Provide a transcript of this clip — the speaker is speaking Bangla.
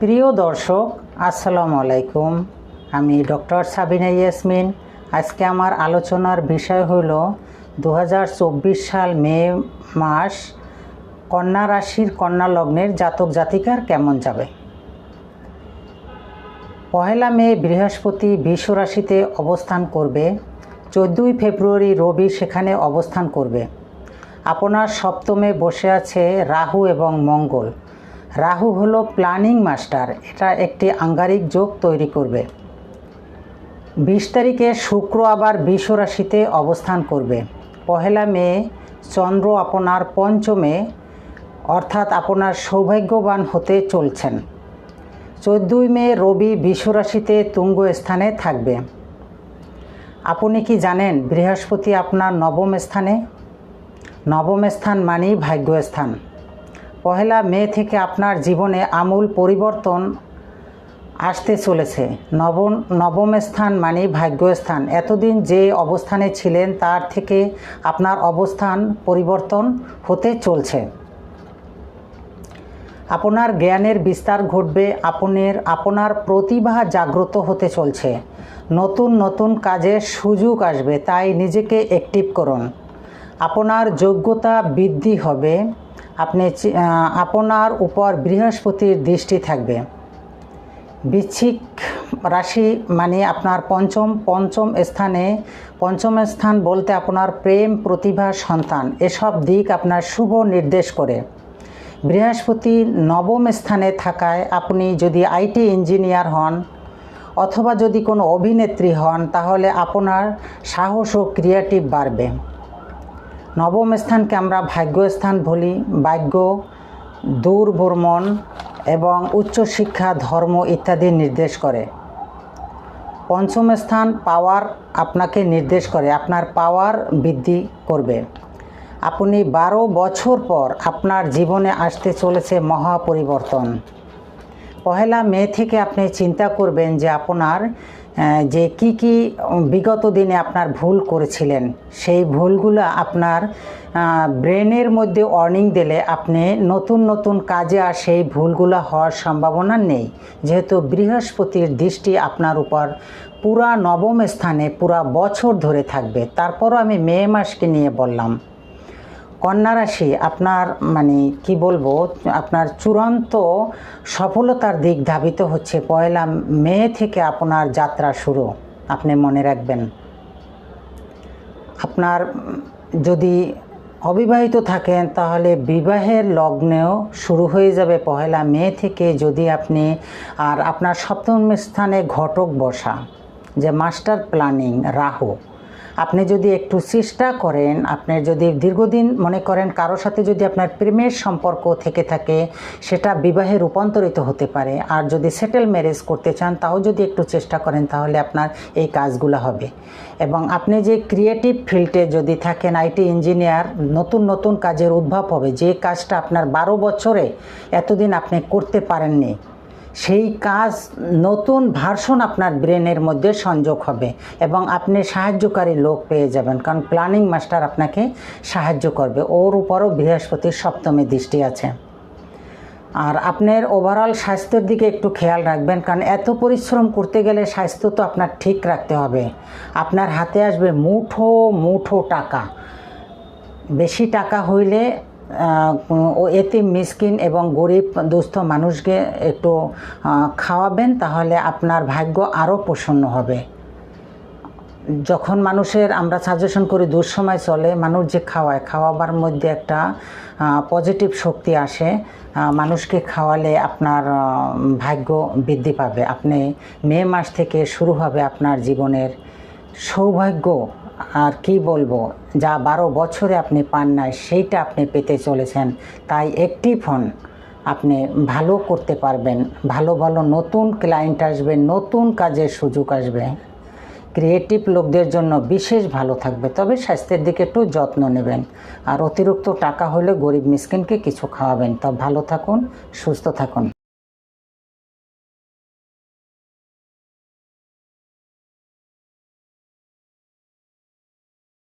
প্রিয় দর্শক, আসসালামু আলাইকুম। আমি ডক্টর সাবিনা ইয়াসমিন। আজকে আমার আলোচনার বিষয় হল দু হাজার চব্বিশ সাল মে মাস কন্যা রাশির কন্যা লগ্নের জাতক জাতিকার কেমন যাবে? পহেলা মে বৃহস্পতি বিশ্ব রাশিতে অবস্থান করবে। চোদ্দোই ফেব্রুয়ারি রবি সেখানে অবস্থান করবে। আপনার সপ্তমে বসে আছে রাহু এবং মঙ্গল। রাহু হলো প্ল্যানিং মাস্টার, এটা একটি আঙ্গারিক যোগ তৈরি করবে। বিশ তারিখে শুক্র আবার বিশ্ব রাশিতে অবস্থান করবে। পহেলা মে, চন্দ্র আপনার পঞ্চমে, অর্থাৎ আপনার সৌভাগ্যবান হতে চলছেন। চোদ্দোই মে রবি বিশ্ব রাশিতে তুঙ্গ স্থানে থাকবে। আপনি কি জানেন বৃহস্পতি আপনার নবম স্থানে? নবম স্থান মানেই ভাগ্যস্থান। পহেলা মে থেকে আপনার জীবনে আমূল পরিবর্তন আসতে চলেছে। নবম নবম স্থান মানে ভাগ্যস্থান। এতদিন যে অবস্থানে ছিলেন তার থেকে আপনার অবস্থান পরিবর্তন হতে চলছে। আপনার জ্ঞানের বিস্তার ঘটবে, আপনার আপনার প্রতিভা জাগ্রত হতে চলছে। নতুন নতুন কাজের সুযোগ আসবে, তাই নিজেকে অ্যাক্টিভ করুন। আপনার যোগ্যতা বৃদ্ধি হবে, আপনি আপনার উপর বৃহস্পতির দৃষ্টি থাকবে। বৃশ্চিক রাশি মানে আপনার পঞ্চম পঞ্চম স্থানে, পঞ্চম স্থান বলতে আপনার প্রেম, প্রতিভা, সন্তান, এসব দিক আপনার শুভ নির্দেশ করে। বৃহস্পতি নবম স্থানে থাকায় আপনি যদি আইটি ইঞ্জিনিয়ার হন অথবা যদি কোনো অভিনেত্রী হন, তাহলে আপনার সাহস ও ক্রিয়েটিভ বাড়বে। নবম স্থানকে আমরা ভাগ্যস্থান বলি। ভাগ্য দূর ভ্রমণ এবং উচ্চশিক্ষা, ধর্ম ইত্যাদি নির্দেশ করে। পঞ্চম স্থান পাওয়ার আপনাকে নির্দেশ করে। আপনার পাওয়ার বৃদ্ধি করবে। আপনি বারো বছর পর আপনার জীবনে আসতে চলেছে মহা পরিবর্তন পহেলা মে থেকে আপনি চিন্তা করবেন যে আপনার যে কি কি বিগত দিনে আপনার ভুল করেছিলেন, সেই ভুলগুলো আপনার ব্রেনের মধ্যে ওয়ার্নিং দিলে আপনি নতুন নতুন কাজে আর সেই ভুলগুলো হওয়ার সম্ভাবনা নেই। যেহেতু বৃহস্পতির দৃষ্টি আপনার উপর পুরা নবম স্থানে পুরা বছর ধরে থাকবে। তারপরও আমি মে মাসকে নিয়ে বললাম। কন্যা রাশি, আপনার মানে কি বলব, আপনার চূড়ান্ত সফলতার দিক ধাবিত হচ্ছে পয়লা মে থেকে আপনার যাত্রা শুরু, আপনি মনে রাখবেন। আপনার যদি অবিবাহিত থাকেন, তাহলে বিবাহের লগ্নেও শুরু হয়ে যাবে পহেলা মে থেকে যদি আপনি, আর আপনার সপ্তম স্থানে ঘটক বসা, যে মাস্টার প্ল্যানিং, রাহু। আপনি যদি একটু চেষ্টা করেন, আপনি যদি দীর্ঘদিন মনে করেন কারোর সাথে যদি আপনার প্রেমের সম্পর্ক থেকে থাকে, সেটা বিবাহে রূপান্তরিত হতে পারে। আর যদি সেটেল ম্যারেজ করতে চান, তাও যদি একটু চেষ্টা করেন, তাহলে আপনার এই কাজগুলো হবে। এবং আপনি যে ক্রিয়েটিভ ফিল্ডে যদি থাকেন, আইটি ইঞ্জিনিয়ার, নতুন নতুন কাজের উদ্ভব হবে। যে কাজটা আপনার বারো বছরে এতদিন আপনি করতে পারেননি সেই কাজ, নতুন ভার্সন আপনার ব্রেনের মধ্যে সংযোগ হবে এবং আপনি সাহায্যকারী লোক পেয়ে যাবেন। কারণ প্ল্যানিং মাস্টার আপনাকে সাহায্য করবে। ওর উপরও বৃহস্পতির সপ্তমী দৃষ্টি আছে। আর আপনার ওভারঅল স্বাস্থ্যের দিকে একটু খেয়াল রাখবেন, কারণ এত পরিশ্রম করতে গেলে স্বাস্থ্য তো আপনার ঠিক রাখতে হবে। আপনার হাতে আসবে মুঠো মুঠো টাকা। বেশি টাকা হইলে এতে মিসকিন এবং গরিব দুস্থ মানুষকে একটু খাওয়াবেন, তাহলে আপনার ভাগ্য আরও প্রসন্ন হবে। যখন মানুষের আমরা সাজেশন করি দুঃসময় চলে, মানুষ যে খাওয়ায়, খাওয়াবার মধ্যে একটা পজিটিভ শক্তি আসে মানুষকে খাওয়ালে আপনার ভাগ্য বৃদ্ধি পাবে। আপনি মে মাস থেকে শুরু হবে আপনার জীবনের সৌভাগ্য। আর কি বলব, যা বারো বছরে আপনি পান নাই, সেইটা আপনি পেতে চলেছেন। তাই একটি হন আপনি ভালো করতে পারবেন, ভালো ভালো নতুন ক্লায়েন্ট আসবে, নতুন কাজের সুযোগ আসবে। ক্রিয়েটিভ লোকদের জন্য বিশেষ ভালো থাকবে, তবে স্বাস্থ্যের দিকে একটু যত্ন নেবেন। আর অতিরিক্ত টাকা হলে গরিব মিসকিনকে কিছু খাওয়াবেন। তা ভালো থাকুন, সুস্থ থাকুন।